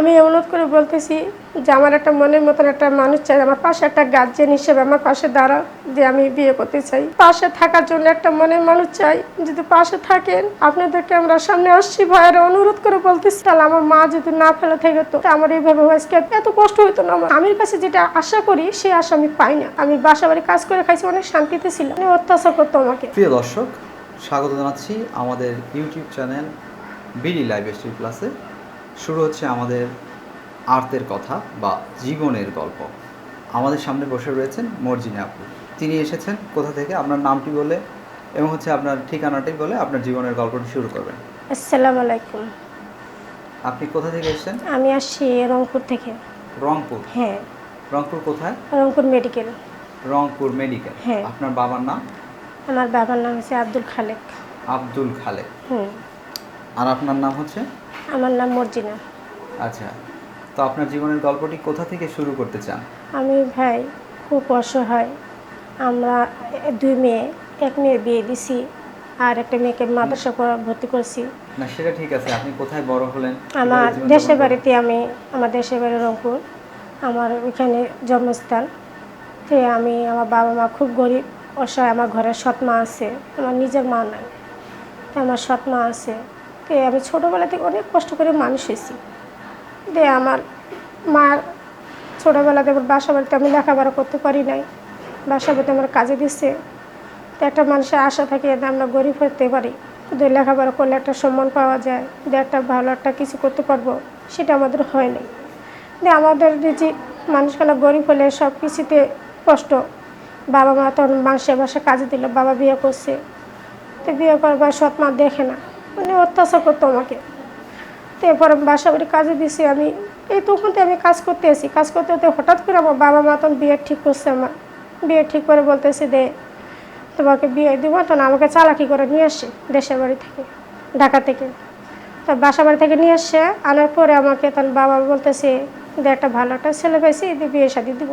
আমি অনুরোধ করে বলতেছি যে আমার একটা মনের মতন একটা মানুষ চাই, আমার পাশে একটা গার্জেন হিসেবে আমার পাশে দাঁড়া, যে আমি বিয়ে করতে চাই। পাশে থাকার জন্য একটা মনের মানুষ চাই। যদি পাশে থাকেন, আপনাদেরকে আমরা সামনে আসছি ভাইয়ের অনুরোধ করে বলতেছি, তাহলে আমার মা যদি না ফেলে থেকে তো আমার এইভাবে আজকে এত কষ্ট হইতো না আমার। স্বামীর কাছে যেটা আশা করি সেই আশা আমি পাই না। আমি বাসা বাড়ি কাজ করে খাইছি, অনেক শান্তিতে ছিলাম অনেক অত্যাচার করতো আমাকে। প্রিয় দর্শক, স্বাগত জানাচ্ছি আমাদের YouTube channel BD live street প্লাসে। শুরু হচ্ছে আমাদের আর্তের কথা বা জীবনের গল্প। আমাদের সামনে বসে রয়েছেন মর্জিনা আপু। তিনি এসেছেন কোথা থেকে? আপনার নামটি বলে এবং হচ্ছে আপনার ঠিকানাটি বলে আপনার জীবনের গল্পটি শুরু করবেন। আসসালামু আলাইকুম। আপনি কোথা থেকে এসেছেন? আমি আসছি রংপুর থেকে। রংপুর? হ্যাঁ। রংপুর কোথায়? রংপুর মেডিকেল। রংপুর মেডিকেল। হ্যাঁ। আপনার বাবার নাম? আমার বাবার নাম হচ্ছে আব্দুল খালেক। আব্দুল খালেক। হুম। আর আপনার নাম হচ্ছে? আমার নাম মর্জিনা। আচ্ছা তো আপনার জীবনের গল্পটি কোথা থেকে শুরু করতে চান? আমি ভাই খুব অসহায়। আমরা দুই মেয়ে এক মেয়ে বিয়ে দিছি আর একটা মেয়েকে মাদ্রাসা ভর্তি করছি। না সেটা ঠিক আছে আপনি কোথায় বড় হলেন? আমার দেশের বাড়িতে আমি আমার দেশের বাড়ি রংপুর। আমার ওইখানে জন্মস্থান। তো আমি আমার বাবা মা খুব গরিব অসহায় আমার ঘরে সৎ মা আছে। আমার নিজের মা নাই। আমার সৎ মা আছে। আমি ছোটোবেলা থেকে অনেক কষ্ট করে মানুষ হয়েছি। দিয়ে আমার মার ছোটোবেলাতে আমার বাসা বাড়িতে আমি লেখাপড়া করতে পারি নাই। বাসা বাড়িতে আমার কাজে দিচ্ছে তো, একটা মানুষের আশা থাকে যে আমরা গরিব হতে পারি। কিন্তু লেখাপড়া করলে একটা সম্মান পাওয়া যায়। যে একটা ভালো একটা কিছু করতে পারব, সেটা আমাদের হয় নাই। যে আমাদের যে মানুষগুলো গরিব হলে সব কিছুতে কষ্ট। বাবা মা তখন মাসে মাসে কাজে দিল, বাবা বিয়ে করছে। তো, বিয়ে করবার সৎ মা দেখে না। মানে অত্যাচার করতো আমাকে। তো এরপর বাসা বাড়ি কাজে দিছি আমি। এই তখন তো আমি কাজ করতে আসি কাজ করতে করতে হঠাৎ করে আমার বাবা মা তখন বিয়ে ঠিক করছে আমার। বিয়ে ঠিক করে বলতেছি দে, তোমাকে বিয়ে দিব, তখন আমাকে চালাকি করে নিয়ে আসে দেশের বাড়ি থেকে, ঢাকা থেকে। তো বাসা বাড়ি থেকে নিয়ে আসছে আনার পরে আমাকে তখন বাবা বলতেছে, দে একটা ভালো একটা ছেলে পেয়েছি দিয়ে বিয়ে শাদি দিব।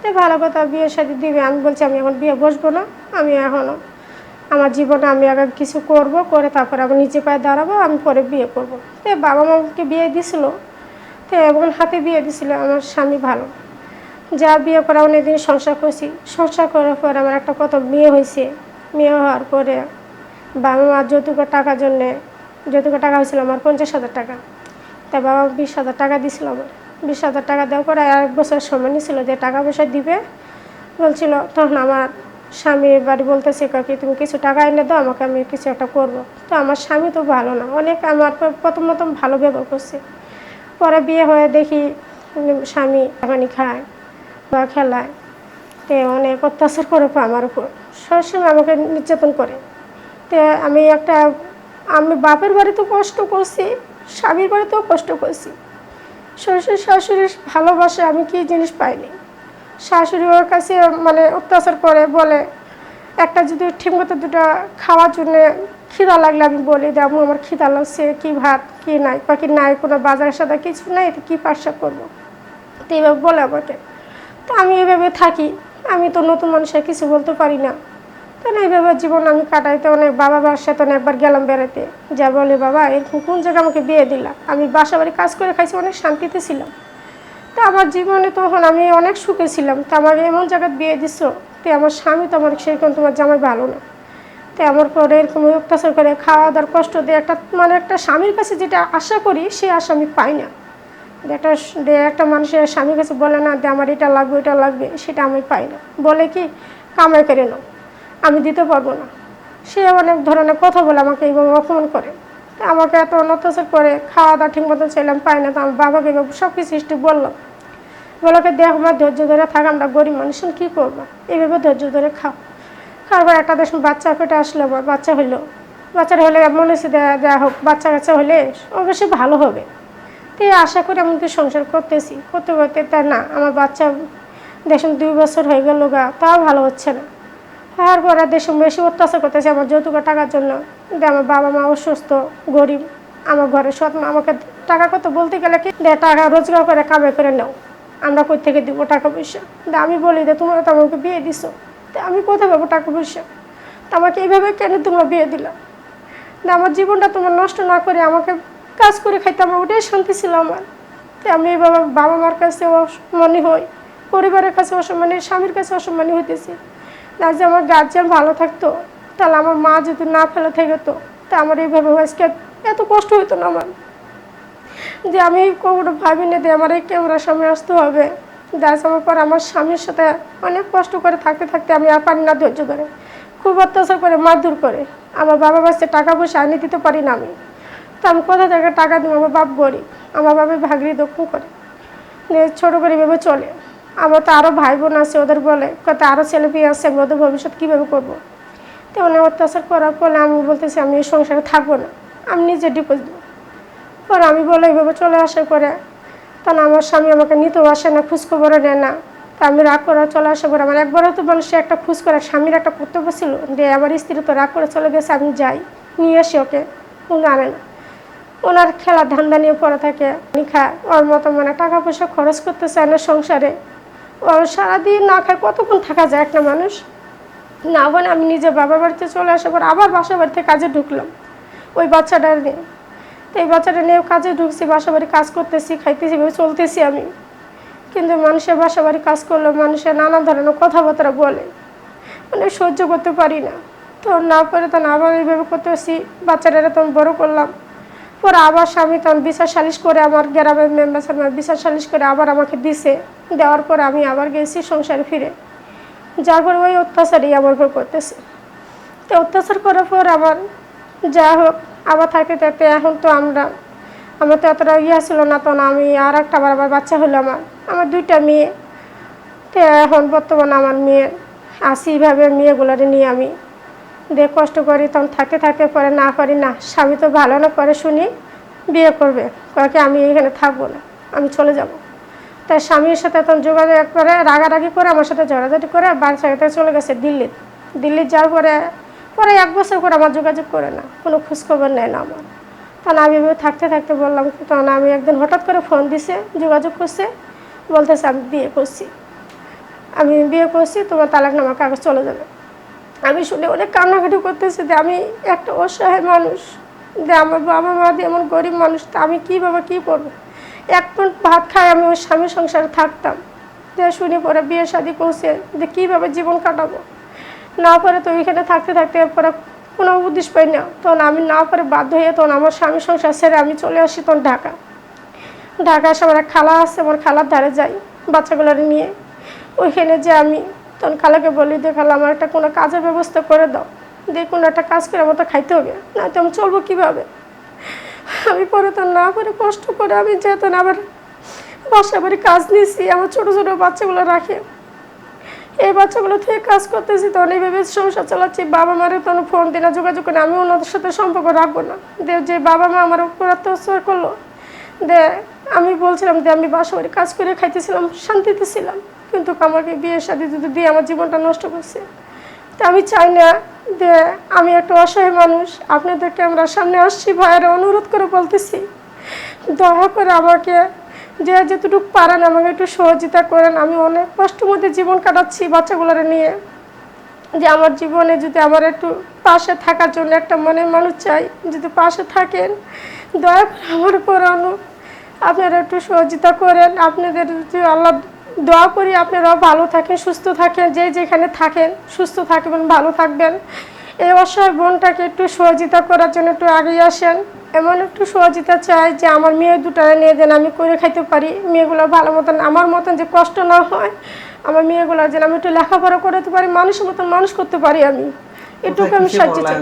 তো ভালো কথা, বিয়ে শাদি দিবে। আমি বলছি, আমি এখন বিয়ে বসবো না, আমি এখনও আমার জীবনে আমি আগে কিছু করব, করে তারপরে আমি নিজে পায়ে দাঁড়াবো, আমি পরে বিয়ে করব। তো বাবা মাকে বিয়ে দিছিল, তো এমন হাতে বিয়ে দিছিল আমার স্বামী ভালো। যা বিয়ে করে অনেকদিন সংসার করছি, সংসার করার পরে আমার একটা কত মেয়ে হয়েছে। মেয়ে হওয়ার পরে বাবা মা যৌতুকের টাকার জন্যে যৌতুকের টাকা হয়েছিল আমার পঞ্চাশ হাজার টাকা। তাই বাবা বিশ হাজার টাকা দিছিল আমার। বিশ হাজার টাকা দেওয়ার পরে এক বছর সময় নিয়েছিল যে টাকা পয়সা দিবে, বলছিল, তখন আমার স্বামী বাড়ি বলতেছে কাকি তুমি কিছু টাকা এনে দাও, আমাকে আমি কিছু একটা করব। তো আমার স্বামী তো ভালো না। অনেক আমার প্রথম প্রথম ভালো ব্যবহার করছে। পরে বিয়ে হয়ে দেখি স্বামী পানি খায় বা খেলায়। তে অনেক অত্যাচার করে আমার উপর। সবসময় আমাকে নির্যাতন করে। তে আমি একটা, আমি বাপের বাড়িতেও কষ্ট করছি, স্বামীর বাড়িতেও কষ্ট করছি। শ্বশুর শাশুড়ির ভালোবাসা আমি কি জিনিস পাইনি? শাশুড়ি ওর কাছে মানে অত্যাচার করে, বলে, একটা যদি ঠিকমতো দুটো খাওয়ার জন্য খিদা লাগলে আমি বলি দেখো আমার খিদা লাগছে, কী ভাত, কী নাই বা কি নাই, কোনো বাজার সাদা কিছু নাই তো কী পাশা করব? তো এইভাবে বলে আমাকে। তো আমি এইভাবে থাকি, আমি তো নতুন মানুষের কিছু বলতে পারি না। তো না এইভাবে জীবন আমি কাটাইতে অনেক বাবা মার সাথে একবার গেলাম বেড়াতে যা বলে, বাবা, এরকম কোন জায়গায় আমাকে বিয়ে দিলাম আমি বাসা বাড়ি কাজ করে খাইছি, অনেক শান্তিতে ছিলাম। তা আমার জীবনে তখন আমি অনেক সুখে ছিলাম। তা আমার এমন জায়গায় বিয়ে দিছ, তো আমার স্বামী তো আমার সেরকম তোমার জামাই ভালো না। তো আমার পরে এরকম অত্যাচার করে খাওয়া দাওয়ার কষ্ট দিয়ে একটা মানে একটা স্বামীর কাছে যেটা আশা করি, সে আশা আমি পাই না। একটা একটা মানুষের স্বামীর কাছে বলে না যে আমার এটা লাগবে এটা লাগবে সেটা আমি পাই না। বলে কি, কামাই করে নাও, আমি দিতে পারব না। সে অনেক ধরনের কথা বলে আমাকে এইভাবে অপমান করে। আমাকে এত অত্যাচার করে খাওয়া দাওয়া ঠিক মতো চাইলাম, পাই না তো আমার বাবাকে এভাবে সব কিছু হিস্ট্রি বললাম বলোকে দেখ আমার ধৈর্য ধরে থাক, আমরা গরিব মানুষ কী করব? এইভাবে ধৈর্য ধরে খাও। খাওয়ার একটা দেশ বাচ্চা পেটে আসলো আমার বাচ্চা হইল। বাচ্চাটা হলে মনে হচ্ছে দেওয়া হোক, বাচ্চা কাচ্চা হলে অবশ্যই ভালো হবে। তো আশা করে তো সংসার করতেছি। করতে করতে তা না, আমার বাচ্চা দেশম দুই বছর হয়ে গেল গা, তাও ভালো হচ্ছে না। হওয়ার পরে দেশে বেশি অত্যাচার করতেছে আমার যৌতুকের টাকার জন্য। যে আমার বাবা মা অসুস্থ, গরিব, আমার ঘরে সৎ মা, আমাকে টাকা কত বলতে গেলে কি, দে টাকা রোজগার করে, কামাই করে নাও, আমরা কই থেকে দিব টাকা পয়সা? আমি বলি যে তোমরা তো আমাকে বিয়ে দিছো, তা আমি কোথায় পাবো টাকা পয়সা? তা আমাকে এইভাবে কেন তোমরা বিয়ে দিলা? আমার জীবনটা তোমার নষ্ট না করে আমাকে কাজ করে খাইতে আমার ওটাই শান্তি ছিল আমার। তো আমি বাবা বাবা মার কাছে অসম্মানী হই, পরিবারের কাছে অসম্মানী, স্বামীর কাছে অসম্মানী হইতেছি। না যে আমার গার্জিয়ান ভালো থাকতো, তাহলে আমার মা যদি না ফেলে থেকে তো তা আমার এইভাবে আজকে এত কষ্ট হতো না আমার। যে আমি কখনো ভাবিনি যে আমার এই ক্যামেরার সামনে আসতে হবে। দাস আমার পর আমার স্বামীর সাথে অনেক কষ্ট করে থাকতে থাকতে আমি আর পারি না ধৈর্য ধরে। খুব অত্যাচার করে, মারধর করে। আমার বাবা কাছে টাকা পয়সা আনি দিতে পারি না আমি। তো আমি কোথা থেকে টাকা দিব? আমার বাপ গরিব। আমার বাবা ভাগরি দক্ষিণ করে। ছোটো করে ভেবে চলে। আমার তো আরও ভাই বোন আছে, ওদের বলে কত আরও ছেলে পেয়ে আসছে আমি ওদের ভবিষ্যৎ কীভাবে করব? তো অনেক অত্যাচার করার ফলে আমি বলতেছি, আমি এই সংসারে থাকব না, আমি নিজে ডিপোজ দেবো। পরে আমি বলে, এইভাবে চলে আসার পরে, তখন আমার স্বামী আমাকে নিতেও আসে না, খোঁজখবরও নেয় না। তা আমি রাগ করে চলে আসার পরে আমার একবারও তো সে একটা খোঁজ করে, স্বামীর একটা কর্তব্য ছিল যে আমার স্ত্রী তো রাগ করে চলে গেছে, আমি যাই, নিয়ে আসি ওকে, ও জানে না। ওনার খেলার ধান্দা নিয়ে পড়ে থাকে নিখা ওর মতো মানে টাকা পয়সা খরচ করতে চায় না সংসারে। সারাদিন না খায়, কতক্ষণ থাকা যায় একটা মানুষ? না বলে আমি নিজে বাবার বাড়িতে চলে আসার পর আবার বাসা বাড়িতে কাজে ঢুকলাম। ওই বাচ্চাটার নিয়ে। তো এই বাচ্চাটা নিয়ে কাজে ঢুকছি, বাসা বাড়ি কাজ করতেছি, খাইতেছি চলতেছি আমি। কিন্তু মানুষের বাসা বাড়ি কাজ করলে মানুষের নানা ধরনের কথাবার্তা বলে। মানে সহ্য করতে পারি না। তো না পারে তখন আবার এইভাবে করতেছি বাচ্চাটা তখন বড় করলাম। পরে আবার স্বামী তখন বিচার সালিশ করে আমার গ্রামের মেম্বার বিচার সালিশ করে আবার আমাকে দিছে। দেওয়ার পর আমি আবার গেছি সংসারে ফিরে। যার পর ওই অত্যাচারই আমার উপর করতেছে। তো অত্যাচার করার পর আবার যা হোক আবার থাকতে থাকতে এখন তো আমরা, আমার তো এতটা ইয়া ছিল না তখন আমি আর একটা আবার আবার বাচ্চা হলো আমার আমার দুইটা মেয়ে। তো এখন বর্তমানে আমার মেয়ে আসি এইভাবে মেয়েগুলোরে নিয়ে আমি দিয়ে কষ্ট করি, তখন থাকতে থাকতে পরে না পারি না, স্বামী তো ভালো না, পরে শুনি বিয়ে করবে কয়েকে আমি এখানে থাকব না, আমি চলে যাব। তাই স্বামীর সাথে তখন যোগাযোগ করে, রাগারাগি করে, আমার সাথে ঝড়াঝড়ি করে থেকে চলে গেছে দিল্লি দিল্লি যাওয়ার পরে পরে এক বছর করে আমার যোগাযোগ করে না, কোনো খোঁজখবর নেয় না আমার। তখন আমি থাকতে থাকতে বললাম, তখন আমি একদিন হঠাৎ করে ফোন দিছে, যোগাযোগ করছে, বলতেছে, আমি বিয়ে করছি। আমি বিয়ে করছি, তোমার তালাকনামা কাগজ চলে যাবে। আমি শুনে অনেক কান্নাকাটি করতেছি যে আমি একটা অসহায় মানুষ, যে আমার বাবা মা দিয়ে এমন গরিব মানুষ, তা আমি কীভাবে কী করব? এক মিনিট ভাত খাই আমি ওর স্বামী সংসারে থাকতাম। যে শুনে পরে বিয়ে শাদি করছে, যে কীভাবে জীবন কাটাবো? না পারে তো ওইখানে থাকতে থাকতে পরে কোনো উদ্দেশ পাই না। তখন আমি না পারে বাধ্য হয়ে তখন আমার স্বামী সংসার ছেড়ে আমি চলে আসি তখন ঢাকা। ঢাকা এসে আমার খালা আছে, আমার খালার ধারে যাই, বাচ্চাগুলোর নিয়ে। ওইখানে যে আমি তখন খালাকে বলি যে খালা, আমার একটা কোনো কাজের ব্যবস্থা করে দাও। দিয়ে কোনো একটা কাজ করে আমার তো খাইতে হবে। না তো আমি চলবো কীভাবে? আমি পরে তো না করে কষ্ট করে আমি যেতেন আবার বাসা বাড়ি কাজ নিয়েছি আমার ছোটো ছোটো বাচ্চাগুলো রাখে। এই বাচ্চাগুলো থেকে কাজ করতেছি তখন এইভাবে সংসার চালাচ্ছি, বাবা মারে তখন ফোন দিই না, যোগাযোগ করে আমি ওনাদের সাথে সম্পর্ক রাখব না। যে যে বাবা মা আমার উপর অত্যাচার করল, দে, আমি বলছিলাম যে আমি বাসা বাড়ি কাজ করে খাইতেছিলাম, শান্তিতে ছিলাম, কিন্তু আমাকে বিয়ে শাদি যদি দিয়ে আমার জীবনটা নষ্ট করছে। তা আমি চাই না যে আমি একটা অসহায় মানুষ। আপনাদের ক্যামেরার সামনে আসছি ভাইয়েরা, অনুরোধ করে বলতেছি, দয়া করে আমাকে যে যেটুকু পারেন আমাকে একটু সহযোগিতা করেন। আমি অনেক কষ্টের মধ্যে জীবন কাটাচ্ছি বাচ্চাগুলোরে নিয়ে। যে আমার জীবনে যদি আমার একটু পাশে থাকার জন্য একটা মনের মানুষ চাই, যদি পাশে থাকেন, দয়া করে আমার উপর আপনারা একটু সহযোগিতা করেন। আপনাদের যদি আল্লাহ দোয়া করি আপনারা ভালো থাকেন সুস্থ থাকেন যে যেখানে থাকেন সুস্থ থাকবেন ভালো থাকবেন। এই অসহায় বোনটাকে একটু সহযোগিতা করার জন্য একটু এগিয়ে আসেন। এমন একটু সহযোগিতা চাই যে আমার মেয়ে দুটো নিয়ে যেন আমি করে খাইতে পারি। মেয়েগুলো ভালো মতন আমার মতন যে কষ্ট না হয় আমার মেয়েগুলো যেন আমি একটু লেখাপড়া করতে পারি মানুষের মতন মানুষ করতে পারি আমি। এটুকু আমি সাহায্য চাই।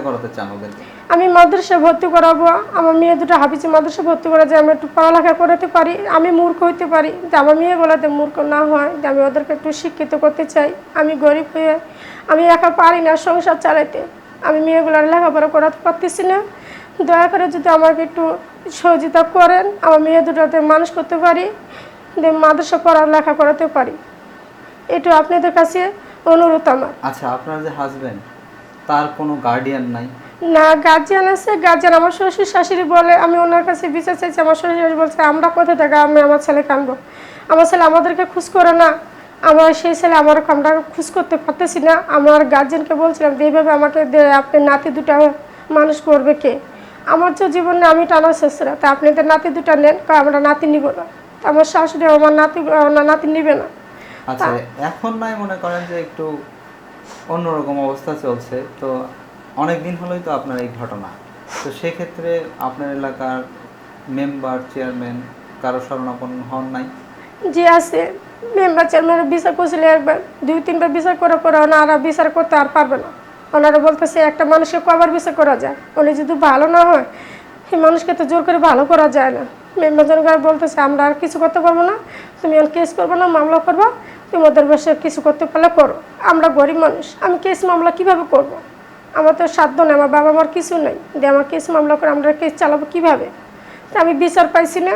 আমি মাদ্রাসায় ভর্তি করাবো, আমার মেয়ে দুটো হাফিজি মাদ্রাসায় ভর্তি করে যে আমি একটু পড়ালেখা করাতে পারি, আমি মূর্খ হইতে পারি। যে আমার মেয়েগুলোতে মূর্খ না হয়, যে আমি ওদেরকে একটু শিক্ষিত করতে চাই। আমি গরিব হয়ে, আমি একা পারি না সংসার চালাইতে। আমি মেয়েগুলোর লেখাপড়া করাতে পারতেছি না। দয়া করে যদি আমাকে একটু সহযোগিতা করেন, আমার মেয়ে দুটোতে মানুষ করতে পারি, যে মাদ্রাসা পড়ালেখা করাতে পারি। একটু আপনাদের কাছে অনুরোধ আমার। আচ্ছা আপনার যে হাজবেন্ড তার কোনো গার্ডিয়ান নাই? না গার্জিয়ান আছে গার্জিয়ান আমার শ্বশুর শাশুড়ি বলে, আমি ওনার কাছে বিচার চাইছি, আমার শ্বশুর শাশুড়ি বলছে, আমরা কোথা থেকে, আমি আমার ছেলেকে আনব? আমার ছেলে আমাদেরকে খুশ করে না। আমার সেই ছেলে আমার আমরা খুশ করতে পারতেছি না। আমার গার্জিয়ানকে বলছিলাম, যে এইভাবে আমাকে আপনি নাতি দুটা মানুষ করবে কে? আমার যে জীবনে আমি টানা শেষ না তা আপনাদের নাতি দুটা নেন আমরা নাতি নিব না। তা আমার শাশুড়ি আমার নাতি নাতি নিবে না। আচ্ছা এখন নাই মনে করেন যে একটু অন্যরকম অবস্থা চলছে, তো অনেক দিন হলোই তো আপনার এই ঘটনা। তো সেক্ষেত্রে আপনার এলাকার মেম্বার, চেয়ারম্যান কারও শরণাপন্ন হন নাই? যে আছে। মেম্বার, চেয়ারম্যানের বিচার করছিল একবার, দুই, তিনবার বিচার করার পরে ওনারা বিচার করতে আর পারবে না। ওনারা বলতেছে, একটা মানুষকে কবার বিচার করা যায়? উনি যদি ভালো না হয় সেই মানুষকে তো জোর করে ভালো করা যায় না। মেম্বার জনগণ বলতেছে, আমরা আর কিছু করতে পারব না। তুমি আর কেস করবে না, মামলা করব। তুমি ওদের বসে কিছু করতে পারলে করো। আমরা গরিব মানুষ। আমি কেস মামলা কীভাবে করব। আমার তো সাধ্য নেই, আমার বাবা মার কিছু নেই। যে আমার কেস মামলা করে আমরা কেস চালাবো কীভাবে? তা আমি বিচার পাইছি না।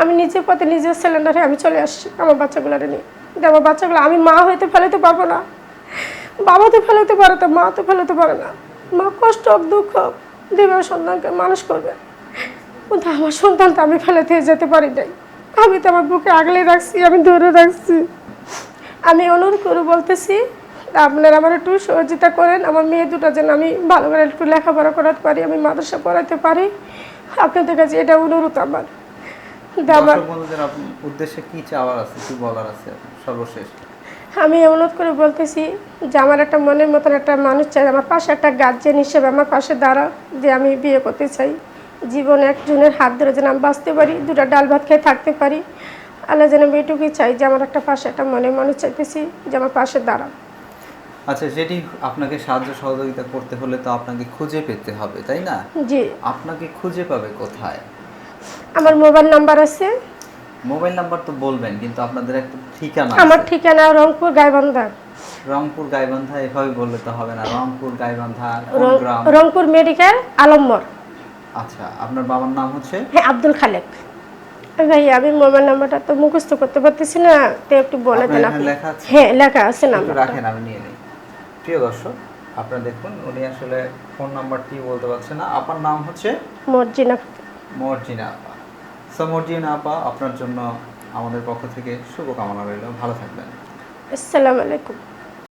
আমি নিজের পথে নিজের সিলিন্ডারে আমি চলে আসছি আমার বাচ্চাগুলোরে নিয়ে। যে আমার বাচ্চাগুলো, আমি মা হইতে ফেলাতে পারব না। বাবা তো ফেলাতে পারে তো মা তো ফেলাতে পারে না। মা কষ্ট হোক, দুঃখ হোক দেবে সন্তানকে মানুষ করবে। কিন্তু আমার সন্তান তো আমি ফেলাতে যেতে পারি নাই। আমি তো আমার বুকে আগলে রাখছি, আমি ধরে রাখছি। আমি অনুরোধ করে বলতেছি আপনারা আমার একটু সহযোগিতা করেন। আমার মেয়ে দুটো যেন আমি ভালো করে একটু লেখাপড়া করাতে পারি আমি মাদ্রাসা পড়াতে পারি। আপনাদের কাছে এটা অনুরোধ আমার। আমার দর্শক বন্ধুদের আপ- উদ্দেশ্যে কি চাওয়ার আছে কি বলার আছে সর্বশেষ? আমি অনুরোধ করে বলতেছি যে আমার একটা মনের মতন একটা মানুষ চাই আমার পাশে একটা গার্জেন হিসেবে আমার পাশে দাঁড়া যে আমি বিয়ে করতে চাই। জীবনে একজনের হাত ধরে যেন আমি বাঁচতে পারি দুটো ডাল ভাত খেয়ে থাকতে পারি। আল্লাহ যেন আমি এটুকুই চাই যে আমার একটা পাশে একটা মনের মানুষ চাইতেছি যে আমার পাশে দাঁড়া আচ্ছা যেটি আপনাকে সাহায্য সহযোগিতা করতে হলে তো আপনাকে খুঁজে পেতে হবে তাই না? জি। আপনাকে খুঁজে পাবে কোথায়? আমার মোবাইল নাম্বার আছে। মোবাইল নাম্বার তো বলবেন কিন্তু আপনাদের একটা ঠিকানা আমার ঠিকানা রংপুর গাইবান্ধা। রংপুর গাইবান্ধা এভাবে বললে তো হবে না। রংপুর গাইবান্ধা কোন গ্রাম? রংপুর মেডিকেল আলম্বর আচ্ছা আপনার বাবার নাম হচ্ছে? হ্যাঁ আব্দুল খালেক। ভাই আমি মোবাইল নাম্বারটা তো মুখস্থ করতে পারতেছি না তো একটু বলে দেন আপনি। লেখা আছে? হ্যাঁ লেখা আছে একটু নাম্বারটা। রাখেন আমি নিয়ে প্রিয় দর্শক আপনারা দেখুন উনি আসলে ফোন নাম্বারটি বলতে পারছে না। আপনার নাম হচ্ছে? মর্জিনা মর্জিনা আপা। সো মর্জিনা আপা আপনার জন্য আমাদের পক্ষ থেকে শুভকামনা রইল। ভালো থাকবেন। আসসালামু আলাইকুম।